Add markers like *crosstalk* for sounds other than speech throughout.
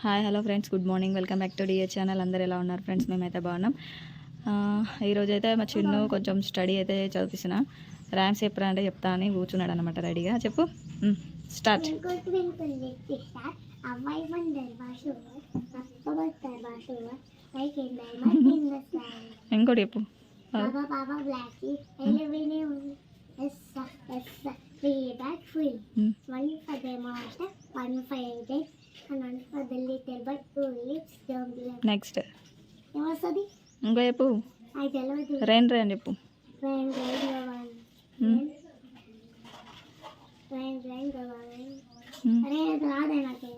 Hi hello friends. Good morning. Welcome back to D A channel. అందరు ఎలా ఉన్నారు friends? మేమైతే బాగున్నాం. ఈరోజు అయితే మా చిన్ను కొంచెం స్టడీ అయితే చదివిసిన ర్యాంక్స్ ఎప్పుడు అంటే చెప్తా అని కూర్చున్నాడు అనమాట రెడీగా. చెప్పు. స్టార్ట్. *laughs* ఇంకోటి చెప్పు. Free back free one five one five eight next ఏమొస్తుంది ఇంకో చెప్పు. చెప్పు. రైన్ రైన్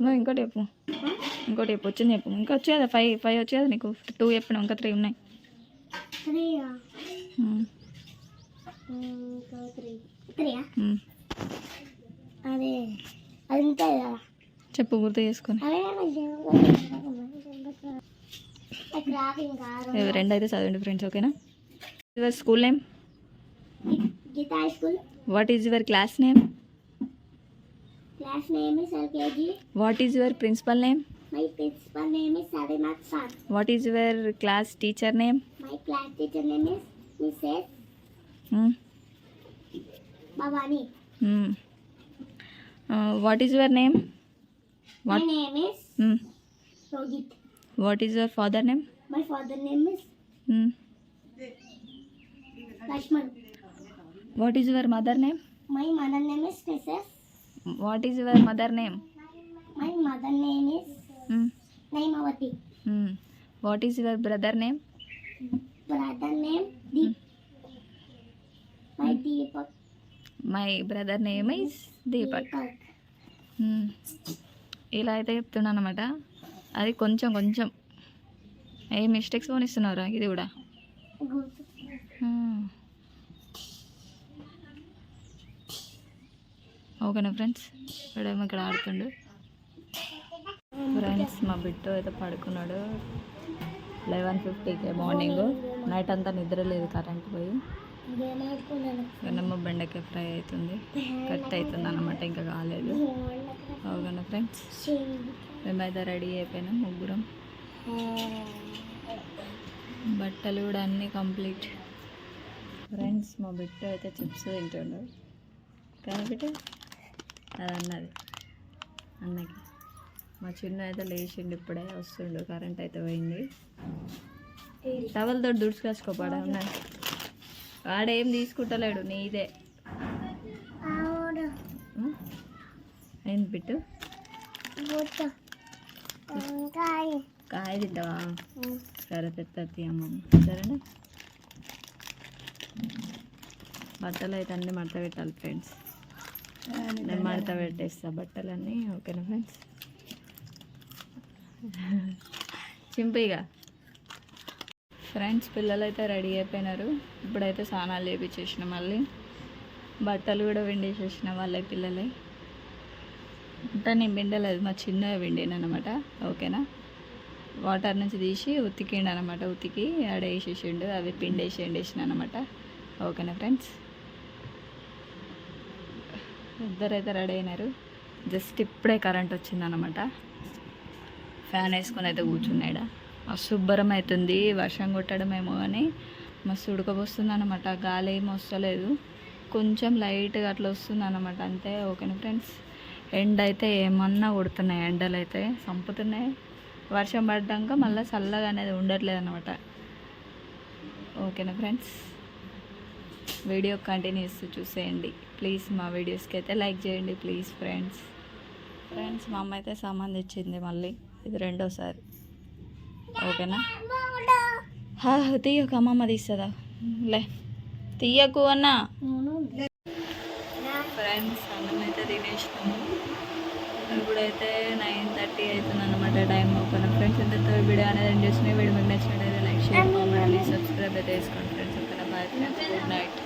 ఇంకో ఇంకోటి చెప్పు? ఇంకోటి చెప్పు వచ్చింది చెప్పు. ఇంకా వచ్చే కదా ఫైవ్ ఫైవ్ వచ్చే కదా నీకు? టూ చెప్పినావు ఇంకా త్రీ ఉన్నాయి. త్రీ ఉమ్, ఇంకా త్రీ త్రీయా ఉమ్. అదే అది ఉంటుంది కదా చెప్పు గుర్తు చేసుకొని. రెండు అయితే చదవండి ఫ్రెండ్స్ ఓకేనా? Your school name what is your class name what is your principal name what is your class teacher name my class teacher name what is What? My name is hmm. Rohit. What is your father name? My father name is hmm. Lakshman. What is your mother name? My mother name is Mrs. What is your mother name? My mother name is hmm. Naimavati. Hmm. What is your brother name? Brother name Deep. Hmm. My Deepak. My brother name is Deepak. Deepak. Hmm. ఇలా అయితే చెప్తున్నాను అనమాట అది కొంచెం కొంచెం. ఏ mistakes పోనిస్తున్నారా ఇది కూడా. ఓకేనా ఫ్రెండ్స్ ఇక్కడేమో ఇక్కడ ఆడుతుండు. ఫ్రెండ్స్ మా బిట్టు అయితే పడుకున్నాడు. లెవెన్ ఫిఫ్టీకే మార్నింగ్ నైట్ అంతా నిద్ర లేదు కరెంట్ పోయి. Game వెనమ్మ బెండకాయ ఫ్రై అవుతుంది. కట్ అవుతుంది అనమాట ఇంకా కాలేదు. ఓకేనా ఫ్రెండ్స్? మేమైతే రెడీ అయిపోయినాం ముగ్గురం. బట్టలు కూడా అన్నీ కంప్లీట్. ఫ్రెండ్స్ మా బిట్టు అయితే చిప్స్ తింటుండు. కానీ బిట్టు అది అన్నది. అన్నకి. మా చిన్న అయితే లేచిండు ఇప్పుడే వస్తుండు కరెంట్ అయితే పోయింది. టవల్తో దుడుచుకొచ్చుకోపాడా ఉన్నది వాడేం తీసుకుంటలేడు నీదే అవును. ఉం? ఏంది బిట్టు. గుట్ట. వంకాయ. కాయ తింటావా? సరే తెత్తి అమ్మ. సరేనా? బట్టలు అయితే అన్నీ మడత పెట్టాలి ఫ్రెండ్స్. నేను మడత పెట్టేస్తా బట్టలన్నీ ఓకేనా ఫ్రెండ్స్? చింపిగా ఫ్రెండ్స్ పిల్లలు అయితే రెడీ అయిపోయినారు. ఇప్పుడైతే స్నానాలు చేపించేసిన మళ్ళీ. బట్టలు కూడా విండేసేసిన వాళ్ళే పిల్లలే. అంటే నేను విండలేదు మా చిన్న విండాను అనమాట ఓకేనా? వాటర్ నుంచి తీసి ఉతికిండు అనమాట ఉతికి ఆడ వేసేసిండు అవి పిండేసి ఎండేసిన అనమాట ఓకేనా ఫ్రెండ్స్? ఇద్దరైతే రెడీ అయినారు జస్ట్ ఇప్పుడే కరెంట్ వచ్చిందనమాట ఫ్యాన్ వేసుకొని అయితే కూర్చున్నాడు అశుభ్రం అవుతుంది వర్షం కొట్టడమేమో కానీ మస్తు ఉడకపోస్తుంది అనమాట గాలి ఏమి వస్తలేదు. కొంచెం లైట్గా అట్లా వస్తుంది అనమాట అంతే. ఓకేనా ఫ్రెండ్స్? ఎండ అయితే ఏమన్నా కొడుతున్నాయి ఎండలు అయితే చంపుతున్నాయి వర్షం పడ్డాక మళ్ళీ చల్లగా అనేది ఉండట్లేదు అనమాట ఓకేనా ఫ్రెండ్స్? వీడియో కంటిన్యూస్ చూసేయండి. ప్లీజ్ మా వీడియోస్కి అయితే లైక్ చేయండి ప్లీజ్ ఫ్రెండ్స్. ఫ్రెండ్స్ మా అమ్మ అయితే సామాన్ తెచ్చింది మళ్ళీ. ఇది రెండోసారి. ఓకేనా? హా తీయకు అమ్మమ్మ తీస్తుందా? లే తీయకు అన్నా. ఫ్రెండ్స్ అన్నం అయితే తినేసినాము. ఇప్పుడైతే నైన్ థర్టీ అవుతుంది అనమాట టైం ఓపెన్ ఫ్రెండ్స్ ఎంత వీడియో అనేది ఎండ్ చేసిన వీడియో మీకు నచ్చినట్టయితే లైక్ షేర్ కామెంట్ సబ్స్క్రైబ్ అయితే వేసుకోండి ఫ్రెండ్స్ ఓకేనా బాయ్ ఫ్రెండ్స్ గుడ్ నైట్.